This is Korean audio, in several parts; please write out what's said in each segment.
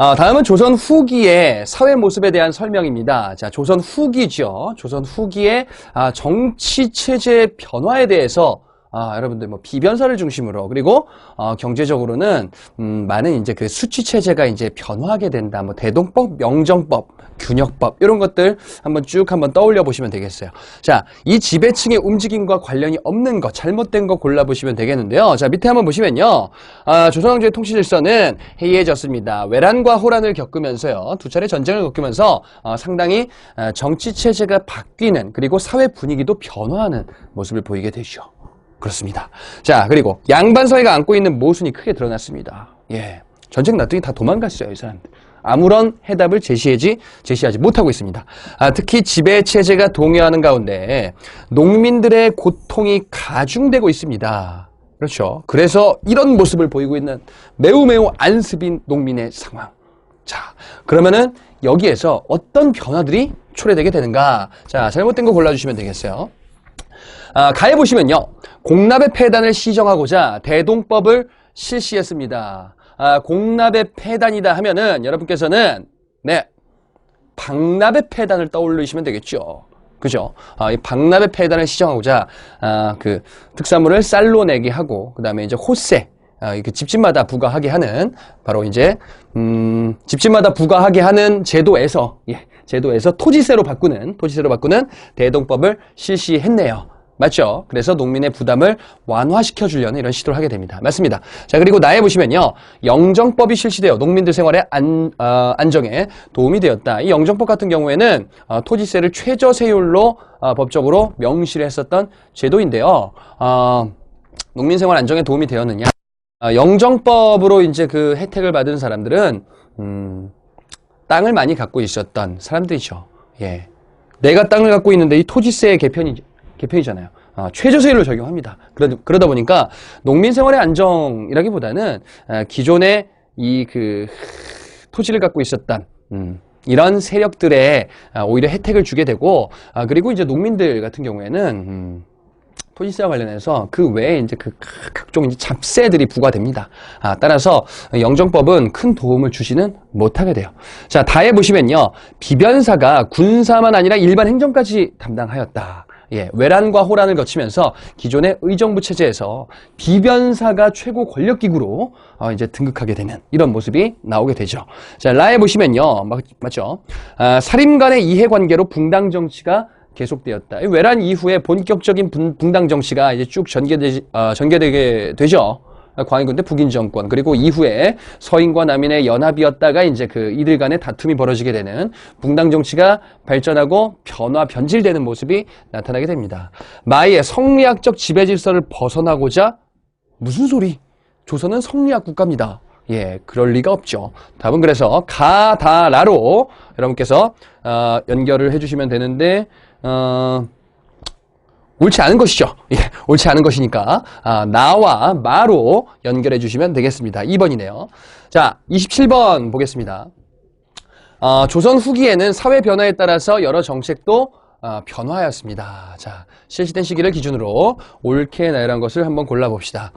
어, 다음은 조선 후기의 사회 모습에 대한 설명입니다. 자, 조선 후기죠. 조선 후기의 아, 정치 체제 변화에 대해서 아, 여러분들 뭐 비변사를 중심으로 그리고 어, 경제적으로는 음, 많은 이제 그 수치 체제가 이제 변화하게 된다. 뭐 대동법, 명정법, 균역법 이런 것들 한번 쭉 한번 떠올려 보시면 되겠어요. 자, 이 지배층의 움직임과 관련이 없는 것, 잘못된 거 골라 보시면 되겠는데요. 자, 밑에 한번 보시면요. 아, 조선왕조의 통치 질서는 해이해졌습니다. 외란과 호란을 겪으면서요. 두 차례 전쟁을 겪으면서 어, 상당히 어, 정치 체제가 바뀌는 그리고 사회 분위기도 변화하는 모습을 보이게 되죠. 그렇습니다. 자, 그리고 양반 사회가 안고 있는 모순이 크게 드러났습니다. 예. 전쟁 났더니 다 도망갔어요, 이 사람들. 아무런 해답을 제시하지, 제시하지 못하고 있습니다. 아, 특히 지배 체제가 동요하는 가운데 농민들의 고통이 가중되고 있습니다. 그렇죠. 그래서 이런 모습을 보이고 있는 매우 매우 안습인 농민의 상황. 자, 그러면은 여기에서 어떤 변화들이 초래되게 되는가? 자, 잘못된 거 골라주시면 되겠어요. 아, 가해 보시면요. 공납의 폐단을 시정하고자 대동법을 실시했습니다. 아, 공납의 폐단이다 하면은 여러분께서는 네. 박납의 폐단을 떠올리시면 되겠죠. 그죠? 아, 이 박납의 폐단을 시정하고자 아, 그 특산물을 쌀로 내게 하고 그다음에 이제 호세 아, 그 집집마다 부과하게 하는 바로 이제 음, 집집마다 부과하게 하는 제도에서 예, 제도에서 토지세로 바꾸는 토지세로 바꾸는 대동법을 실시했네요. 맞죠? 그래서 농민의 부담을 완화시켜 주려는 이런 시도를 하게 됩니다. 맞습니다. 자, 그리고 나에 보시면요. 영정법이 실시되어 농민들 생활의 안, 어, 안정에 도움이 되었다. 이 영정법 같은 경우에는 어, 토지세를 최저세율로 어, 법적으로 명시를 했었던 제도인데요. 어, 농민 생활 안정에 도움이 되었느냐? 어, 영정법으로 이제 그 혜택을 받은 사람들은 음, 땅을 많이 갖고 있었던 사람들이죠. 예. 내가 땅을 갖고 있는데 이 토지세 개편이 개편이잖아요. 아, 최저세율로 적용합니다. 그러, 그러다 보니까 농민 생활의 안정이라기보다는 아, 기존의 이 그 토지를 갖고 있었던 음, 이런 세력들의 아, 오히려 혜택을 주게 되고 아, 그리고 이제 농민들 같은 경우에는 음, 토지세와 관련해서 그 외에 이제 그 각종 이제 잡세들이 부과됩니다. 아, 따라서 영정법은 큰 도움을 주지는 못하게 돼요. 자, 다해 보시면요. 비변사가 군사만 아니라 일반 행정까지 담당하였다. 예, 외란과 호란을 거치면서 기존의 의정부 체제에서 비변사가 최고 권력기구로 어, 이제 등극하게 되는 이런 모습이 나오게 되죠. 자, 라에 보시면요. 맞, 맞죠? 아, 살인간의 이해관계로 붕당 정치가 계속되었다. 이 외란 이후에 본격적인 분, 붕당 정치가 이제 쭉 전개되, 어, 전개되게 되죠. 광해군대 북인 정권 그리고 이후에 서인과 남인의 연합이었다가 이제 그 이들 간의 다툼이 벌어지게 되는 붕당 정치가 발전하고 변화 변질되는 모습이 나타나게 됩니다. 마의 성리학적 지배 질서를 벗어나고자 무슨 소리? 조선은 성리학 국가입니다. 예, 그럴 리가 없죠. 답은 그래서 가다라로 여러분께서 어, 연결을 해주시면 되는데 어, 옳지 않은 것이죠. 예, 옳지 않은 것이니까 아, 나와 마로 연결해 주시면 되겠습니다. 2번이네요. 자, 27번 보겠습니다. 어, 조선 후기에는 사회 변화에 따라서 여러 정책도 어, 변화하였습니다. 자, 실시된 시기를 기준으로 옳게 나열한 것을 한번 골라봅시다.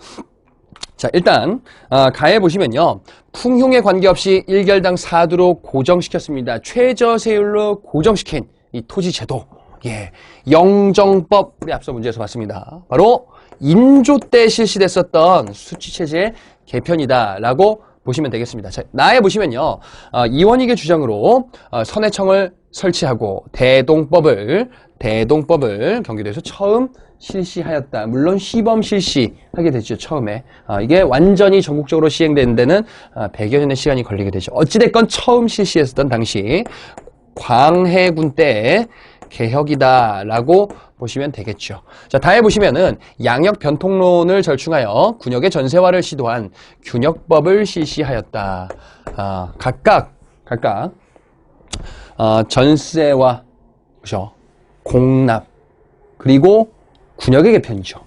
자, 일단 어, 가해 보시면요. 풍흉에 관계없이 1결당 4두로 고정시켰습니다. 최저 세율로 고정시킨 이 토지 제도. 예, 영정법 우리 앞서 문제에서 봤습니다. 바로 인조 때 실시됐었던 수치체제의 개편이다라고 보시면 되겠습니다. 자, 나에 보시면요. 어, 이원익의 주장으로 어, 선해청을 설치하고 대동법을 대동법을 경기도에서 처음 실시하였다. 물론 시범 실시하게 되죠. 처음에 어, 이게 완전히 전국적으로 시행되는 데는 어, 100여 년의 시간이 걸리게 되죠. 어찌됐건 처음 실시했었던 당시 광해군 때 개혁이다라고 보시면 되겠죠. 자, 다해 보시면은 양역 변통론을 절충하여 군역의 전세화를 시도한 균역법을 실시하였다. 아, 각각 각각 어, 전세와 그죠? 공납 그리고 군역의 개편이죠.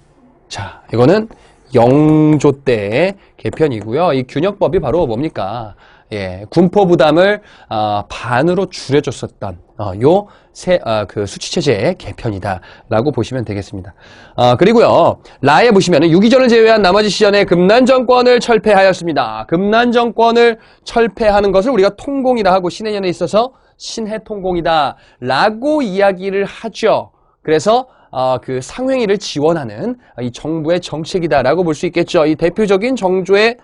자, 이거는 영조 때의 개편이고요. 이 균역법이 바로 뭡니까? 예, 군포 부담을 어, 반으로 줄여줬었던 어, 요 세, 어, 그 수치체제의 개편이다라고 보시면 되겠습니다. 어, 그리고요 라에 보시면은 유기전을 제외한 나머지 시전에 금난 정권을 철폐하였습니다. 금난 정권을 철폐하는 것을 우리가 통공이라 하고 신해년에 있어서 신해 통공이다라고 이야기를 하죠. 그래서 어, 그 상횡이를 지원하는 이 정부의 정책이다라고 볼 수 있겠죠. 이 대표적인 정조의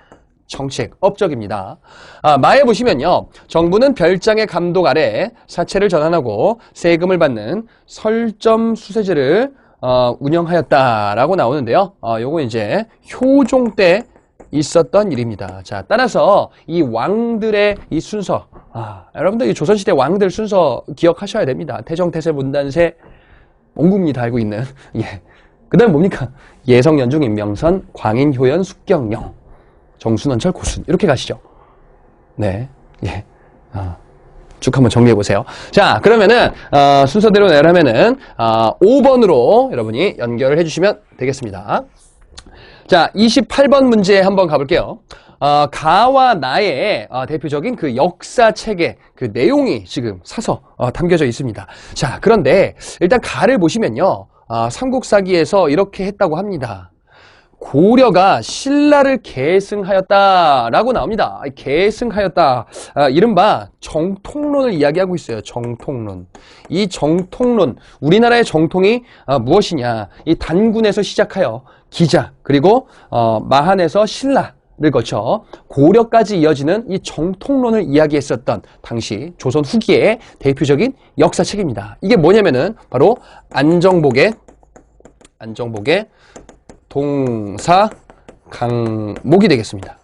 정책, 업적입니다. 아, 마에 보시면요. 정부는 별장의 감독 아래 사채를 전환하고 세금을 받는 설점 수세제를 어, 운영하였다라고 나오는데요. 어, 요거 이제 효종 때 있었던 일입니다. 자, 따라서 이 왕들의 이 순서, 아, 여러분들 이 조선시대 왕들 순서 기억하셔야 됩니다. 태정, 태세, 문단세, 온 국민이 다 알고 있는, 예. 그 다음 뭡니까? 예성, 연중, 임명선, 광인, 효연, 숙경영. 정순원철, 고순 이렇게 가시죠. 네, 예, 아, 쭉 한번 정리해 보세요. 자, 그러면은 어, 순서대로 내라면은 어, 5번으로 여러분이 연결을 해주시면 되겠습니다. 자, 28번 문제 한번 가볼게요. 어, 가와 나의 어, 대표적인 그 역사 체계 그 내용이 지금 사서 어, 담겨져 있습니다. 자, 그런데 일단 가를 보시면요. 어, 삼국사기에서 이렇게 했다고 합니다. 고려가 신라를 계승하였다라고 나옵니다. 계승하였다. 아, 이른바 정통론을 이야기하고 있어요. 정통론. 이 정통론, 우리나라의 정통이 아, 무엇이냐? 이 단군에서 시작하여 기자 그리고 어, 마한에서 신라 를 거쳐 고려까지 이어지는 이 정통론을 이야기했었던 당시 조선 후기의 대표적인 역사책입니다. 이게 뭐냐면은 바로 안정복의 안정복의 동사 강목이 되겠습니다.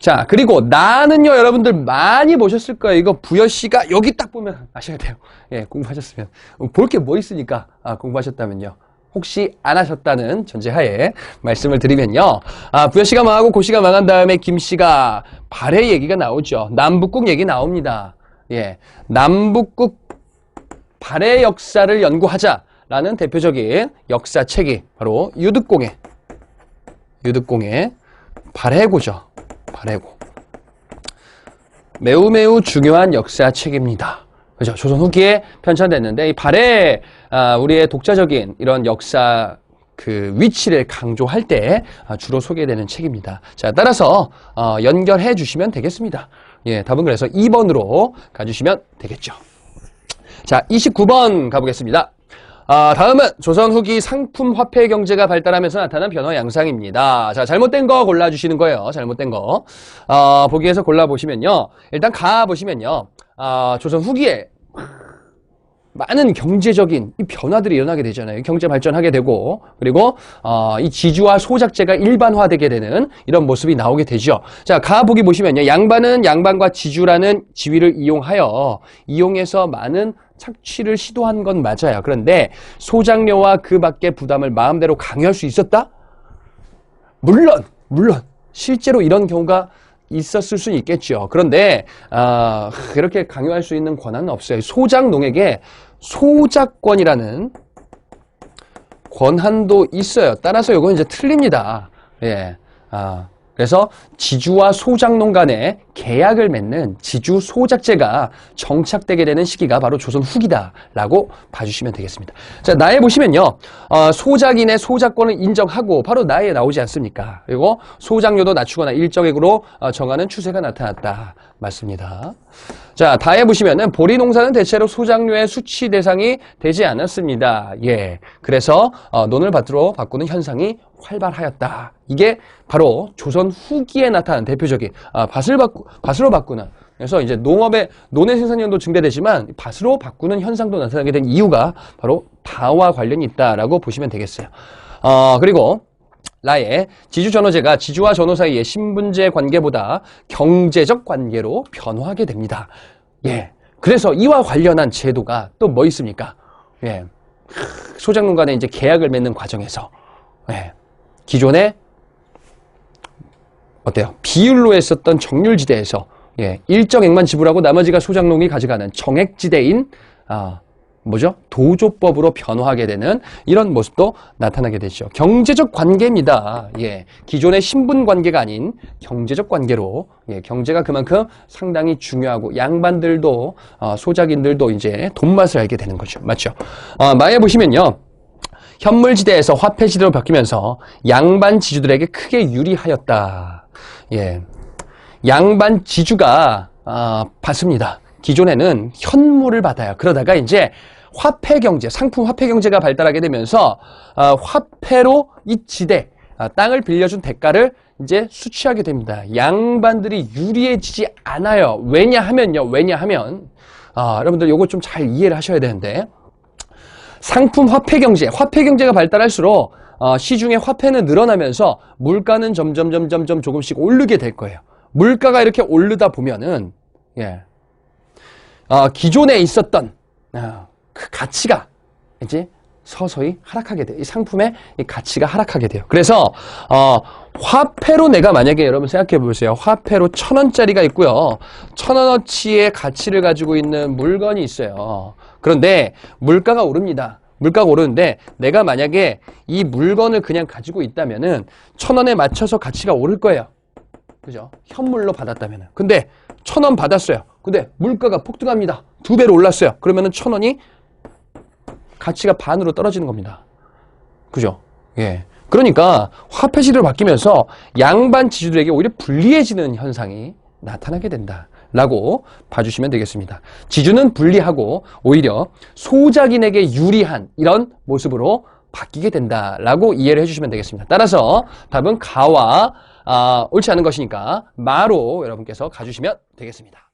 자, 그리고 나는요, 여러분들 많이 보셨을 거예요. 이거 부여씨가 여기 딱 보면 아셔야 돼요. 예, 공부하셨으면. 볼 게 뭐 있으니까, 아, 공부하셨다면요. 혹시 안 하셨다는 전제하에 말씀을 드리면요. 아, 부여씨가 망하고 고씨가 망한 다음에 김씨가 발해 얘기가 나오죠. 남북국 얘기 나옵니다. 예. 남북국 발해 역사를 연구하자. 라는 대표적인 역사책이 바로 유득공의 유득공의 발해고죠. 발해고. 매우 매우 중요한 역사책입니다. 그죠? 조선 후기에 편찬됐는데 이 발해 아, 우리의 독자적인 이런 역사 그 위치를 강조할 때 아, 주로 소개되는 책입니다. 자, 따라서 어, 연결해 주시면 되겠습니다. 예, 답은 그래서 2번으로 가주시면 되겠죠. 자, 29번 가보겠습니다. 아, 다음은 조선 후기 상품 화폐 경제가 발달하면서 나타난 변화 양상입니다. 자, 잘못된 거 골라주시는 거예요. 잘못된 거. 어, 보기에서 골라보시면요. 일단 가 보시면요. 아, 조선 후기에 많은 경제적인 이 변화들이 일어나게 되잖아요. 경제 발전하게 되고 그리고 어, 이 지주와 소작제가 일반화되게 되는 이런 모습이 나오게 되죠. 자, 가 보기 보시면요. 양반은 양반과 지주라는 지위를 이용하여 이용해서 많은 착취를 시도한 건 맞아요. 그런데 소장료와 그 밖의 부담을 마음대로 강요할 수 있었다? 물론, 물론 실제로 이런 경우가 있었을 수는 있겠죠. 그런데 아, 그렇게 강요할 수 있는 권한은 없어요. 소장농에게 소작권이라는 권한도 있어요. 따라서 이건 이제 틀립니다. 예. 아, 그래서 지주와 소작농 간의 계약을 맺는 지주 소작제가 정착되게 되는 시기가 바로 조선 후기다라고 봐주시면 되겠습니다. 자, 나에 보시면요. 어, 소작인의 소작권을 인정하고 바로 나에 나오지 않습니까? 그리고 소작료도 낮추거나 일정액으로 어, 정하는 추세가 나타났다. 맞습니다. 자, 다에 보시면은 보리 농사는 대체로 소작료의 수치 대상이 되지 않았습니다. 예. 그래서 어, 논을 밭으로 바꾸는 현상이 활발하였다. 이게 바로 조선 후기에 나타난 대표적인 아, 밭을 바꾸 밭으로 바꾸는 그래서 이제 농업의 논의 생산량도 증대되지만 밭으로 바꾸는 현상도 나타나게 된 이유가 바로 다와 관련이 있다라고 보시면 되겠어요. 어, 그리고 라의 지주 전호제가 지주와 전호 사이의 신분제 관계보다 경제적 관계로 변화하게 됩니다. 예. 그래서 이와 관련한 제도가 또 뭐 있습니까? 예. 소장농 간에 이제 계약을 맺는 과정에서 예. 기존에 어때요? 비율로 했었던 정률지대에서 예, 일정액만 지불하고 나머지가 소장농이 가져가는 정액지대인 아, 뭐죠? 도조법으로 변화하게 되는 이런 모습도 나타나게 되죠. 경제적 관계입니다. 예. 기존의 신분 관계가 아닌 경제적 관계로 예, 경제가 그만큼 상당히 중요하고 양반들도 어, 소작인들도 이제 돈 맛을 알게 되는 거죠. 맞죠? 어, 마에 보시면요. 현물지대에서 화폐지대로 바뀌면서 양반 지주들에게 크게 유리하였다. 예. 양반 지주가 아, 받습니다. 기존에는 현물을 받아요. 그러다가 이제 화폐 경제, 상품 화폐 경제가 발달하게 되면서 아, 화폐로 이 지대, 아, 땅을 빌려준 대가를 이제 수취하게 됩니다. 양반들이 유리해지지 않아요. 왜냐하면요. 왜냐하면 아, 여러분들 요거 좀 잘 이해를 하셔야 되는데 상품 화폐 경제, 화폐 경제가 발달할수록 어, 시중에 화폐는 늘어나면서 물가는 점점 점점 점 조금씩 오르게 될 거예요. 물가가 이렇게 오르다 보면은 예. 어, 기존에 있었던 어, 그 가치가 이제 서서히 하락하게 돼요. 이 상품의 이 가치가 하락하게 돼요. 그래서 어, 화폐로 내가 만약에 여러분 생각해 보세요. 화폐로 천 원짜리가 있고요. 천 원어치의 가치를 가지고 있는 물건이 있어요. 그런데 물가가 오릅니다. 물가가 오르는데 내가 만약에 이 물건을 그냥 가지고 있다면은 천 원에 맞춰서 가치가 오를 거예요. 그죠? 현물로 받았다면은. 근데 천 원 받았어요. 근데 물가가 폭등합니다. 두 배로 올랐어요. 그러면은 천 원이 가치가 반으로 떨어지는 겁니다. 그죠? 예. 그러니까 화폐 시대로 바뀌면서 양반 지주들에게 오히려 불리해지는 현상이 나타나게 된다. 라고 봐주시면 되겠습니다. 지주는 불리하고 오히려 소작인에게 유리한 이런 모습으로 바뀌게 된다라고 이해를 해주시면 되겠습니다. 따라서 답은 가와 아, 옳지 않은 것이니까 마로 여러분께서 가주시면 되겠습니다.